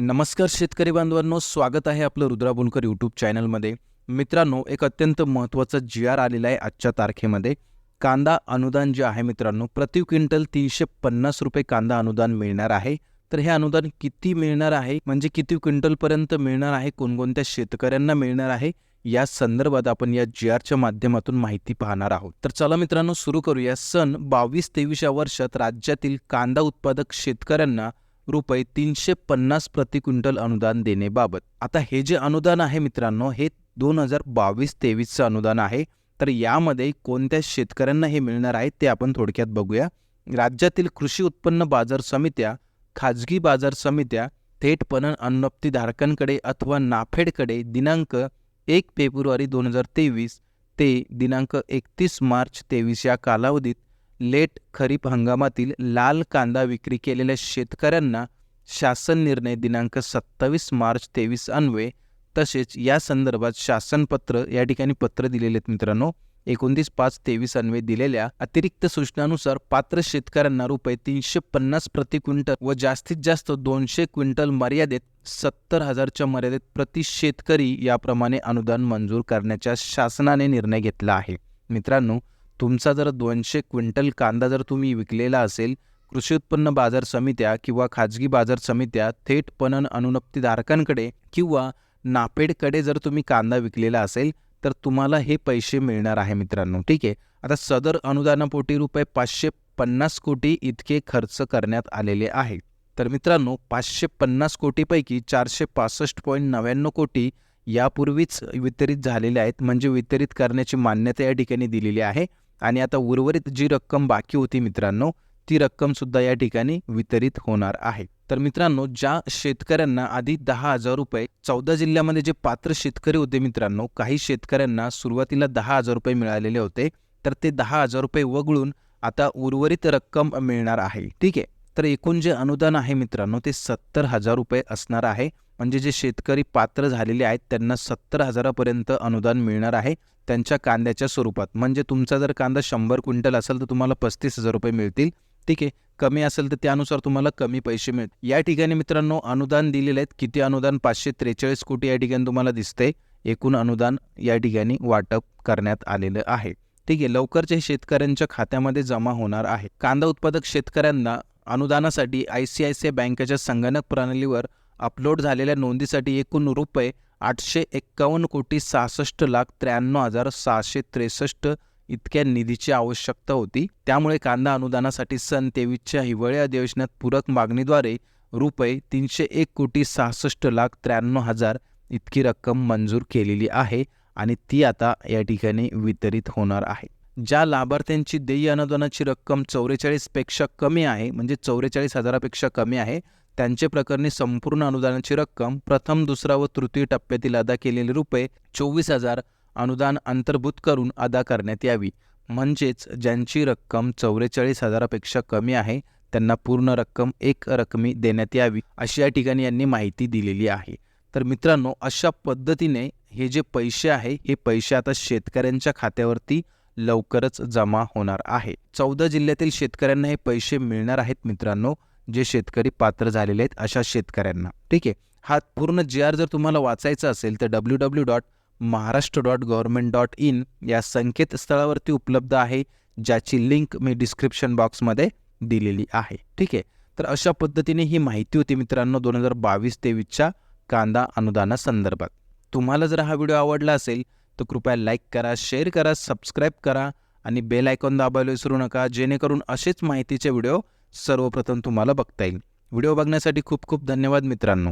नमस्कार शेतकरी बांधवांनो स्वागत आहे आपलं रुद्रा बोलकर यूट्यूब चॅनलमध्ये मित्रांनो एक अत्यंत महत्त्वाचा जी आर आलेला आहे आजच्या तारखेमध्ये. कांदा अनुदान जे आहे मित्रांनो प्रति क्विंटल तीनशे पन्नास रुपये कांदा अनुदान मिळणार आहे. तर हे अनुदान किती मिळणार आहे? म्हणजे किती क्विंटलपर्यंत मिळणार आहे? कोणकोणत्या शेतकऱ्यांना मिळणार आहे? या संदर्भात आपण या जी आरच्या माध्यमातून माहिती पाहणार आहोत. तर चला मित्रांनो सुरू करूया. सन बावीस तेवीस या वर्षात राज्यातील कांदा उत्पादक शेतकऱ्यांना रुपये तीनशे पन्नास प्रति क्विंटल अनुदान देण्याबाबत. आता हे जे अनुदान आहे मित्रांनो हे दोन हजार बावीस तेवीसचं अनुदान आहे. तर यामध्ये कोणत्या शेतकऱ्यांना हे मिळणार आहे ते आपण थोडक्यात बघूया. राज्यातील कृषी उत्पन्न बाजार समित्या खाजगी बाजार समित्या थेट पणन अन्नप्तीधारकांकडे अथवा नाफेडकडे दिनांक एक फेब्रुवारी दोन हजार तेवीस ते दिनांक एकतीस मार्च तेवीस या कालावधीत लेट खरीप हंगामातील लाल कांदा विक्री केलेल्या शेतकऱ्यांना शासन निर्णय दिनांक सत्तावीस मार्च तेवीस अन्वये तसेच या संदर्भात शासनपत्र या ठिकाणी पत्र दिलेले आहेत मित्रांनो. एकोणतीस पाच तेवीस अन्वये दिलेल्या अतिरिक्त सूचनानुसार पात्र शेतकऱ्यांना रुपये तीनशे पन्नास प्रति क्विंटल व जास्तीत जास्त दोनशे क्विंटल मर्यादेत सत्तर हजारच्या मर्यादेत प्रति शेतकरी याप्रमाणे अनुदान मंजूर करण्याच्या शासनाने निर्णय घेतला आहे. मित्रांनो तुमचा जर दोनशे क्विंटल कांदा जर तुम्ही विकलेला असेल कृषी उत्पन्न बाजार समित्या किंवा खाजगी बाजार समित्या थेट पणन अनुनप्तीधारकांकडे किंवा नापेडकडे जर तुम्ही कांदा विकलेला असेल तर तुम्हाला हे पैसे मिळणार आहे मित्रांनो. ठीक आहे? आता सदर अनुदानापोटी रुपये पाचशे पन्नास कोटी इतके खर्च करण्यात आलेले आहे. तर मित्रांनो पाचशे पन्नास कोटीपैकी चारशे पासष्ट पॉईंट नव्याण्णव कोटी यापूर्वीच वितरित झालेले आहेत म्हणजे वितरित करण्याची मान्यता या ठिकाणी दिलेली आहे. आणि आता उर्वरित जी रक्कम बाकी होती मित्रांनो ती रक्कमसुद्धा या ठिकाणी वितरित होणार आहे. तर मित्रांनो ज्या शेतकऱ्यांना आधी दहा हजार रुपये चौदा जिल्ह्यामध्ये जे पात्र शेतकरी होते मित्रांनो काही शेतकऱ्यांना सुरुवातीला दहा हजार रुपये मिळालेले होते तर ते दहा हजार रुपये वगळून आता उर्वरित रक्कम मिळणार आहे. ठीक आहे? तर एकूण जे अनुदान आहे मित्रांनो ते सत्तर हजार रुपये असणार आहे. म्हणजे जे शेतकरी पात्र झालेले आहेत त्यांना सत्तर हजारापर्यंत अनुदान मिळणार आहे त्यांच्या कांद्याच्या स्वरूपात. म्हणजे तुमचा जर कांदा शंभर क्विंटल असेल तर तुम्हाला पस्तीस हजार रुपये मिळतील. ठीक आहे. कमी असेल तर त्यानुसार तुम्हाला कमी पैसे मिळतील. या ठिकाणी मित्रांनो अनुदान दिलेले आहेत. किती अनुदान? पाचशे त्रेचाळीस कोटी या ठिकाणी तुम्हाला दिसते एकूण अनुदान या ठिकाणी वाटप करण्यात आलेलं आहे. ठीक आहे. लवकरच हे शेतकऱ्यांच्या खात्यामध्ये जमा होणार आहे. कांदा उत्पादक शेतकऱ्यांना अनुदानासाठी I C I C I बँकेच्या संगणक प्रणालीवर अपलोड झालेल्या नोंदीसाठी एकूण रुपये आठशे एक्कावन्न कोटी सहासष्ट लाख त्र्याण्णव हजार सहाशे त्रेसष्ट इतक्या निधीची आवश्यकता होती. त्यामुळे कांदा अनुदानासाठी सन तेवीसच्या हिवाळी अधिवेशनात पूरक मागणीद्वारे रुपये तीनशे एक कोटी सहासष्ट लाख त्र्याण्णव हजार इतकी रक्कम मंजूर केलेली आहे आणि ती आता या ठिकाणी वितरित होणार आहे. ज्या लाभार्थ्यांची देय अनुदानाची रक्कम चौवेचाळीसपेक्षा कमी आहे म्हणजे चौवेचाळीस हजारापेक्षा कमी आहे त्यांचे प्रकरणी संपूर्ण अनुदानाची रक्कम प्रथम दुसरा व तृतीय टप्प्यातील अदा केलेले रुपये चोवीस हजार अनुदान अंतर्भूत करून अदा करण्यात यावी. म्हणजेच ज्यांची रक्कम चौवेचाळीस हजारापेक्षा कमी आहे त्यांना पूर्ण रक्कम एक रकमी देण्यात यावी अशी या ठिकाणी यांनी माहिती दिलेली आहे. तर मित्रांनो अशा पद्धतीने हे जे पैसे आहे हे पैसे आता शेतकऱ्यांच्या खात्यावरती लवकरच जमा होणार आहे. चौदा जिल्ह्यातील शेतकऱ्यांना हे पैसे मिळणार आहेत मित्रांनो. जे शेतकरी पात्र झालेले आहेत अशा शेतकऱ्यांना. ठीक आहे? हा पूर्ण जे आर जर तुम्हाला वाचायचा असेल तर W W dot Maharashtra dot government dot in या संकेतस्थळावरती उपलब्ध आहे ज्याची लिंक मी डिस्क्रिप्शन बॉक्समध्ये दिलेली आहे. ठीक आहे? तर अशा पद्धतीने ही माहिती होती मित्रांनो दोन हजार बावीस तेवीसच्या कांदा अनुदानासंदर्भात तुम्हाला जर हा व्हिडिओ आवडला असेल तर कृपया लाईक करा शेअर करा सबस्क्राईब करा आणि बेल आयकॉन दाबायला विसरू नका जेणेकरून असेच माहितीचे व्हिडिओ सर्वप्रथम तुम्हाला बघता येईल. व्हिडिओ बघण्यासाठी खूप खूप धन्यवाद मित्रांनो.